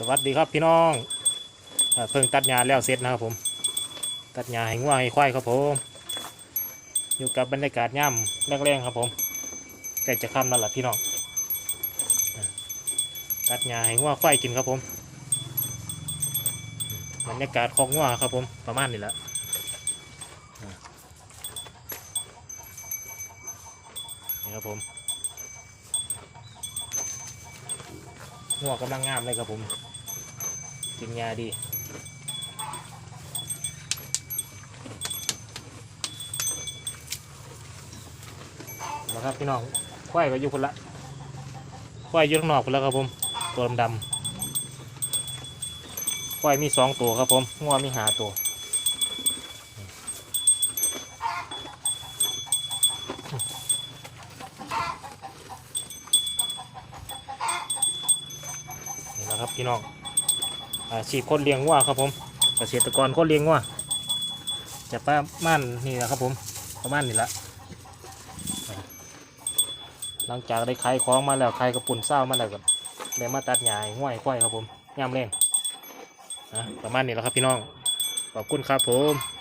สวัสดีครับพี่น้องเพิ่งตัดหญ้าแล้วเสร็จนะครับผม ตัดหญ้าให้งัวให้ควายครับผม อยู่กับบรรยากาศย่ำแรงๆครับผมใกล้จะค่ำแล้วล่ะพี่น้อง ตัดหญ้าให้งัวควายกินครับผมบรรยากาศของงัวครับผมประมาณนี้แหละอะนี่ครับผมหัวกำลังงามเลยครับผม กินยาดีนะครับพี่น้องควายก็อยู่คนละควายอยู่ข้างนอกคนละครับผม ตัวดำๆควายมีสองตัวครับผมงัวมีหาตัวนี่แหละครับพี่น้อง อาชีพคนเลี้ยงวัวครับผมเกษตรกรคนเลี้ยงวัวจะประมาณนี่แหละครับผมประมาณนี่ละหลังจากได้ขายของมาแล้วขายกระปุ่นเศร้ามาแล้วก็ได้มาตัดหญ้าให้ง่วยควายครับผมย่ามเล่งนะประมาณนี้แหละครับพี่น้องขอบคุณครับผม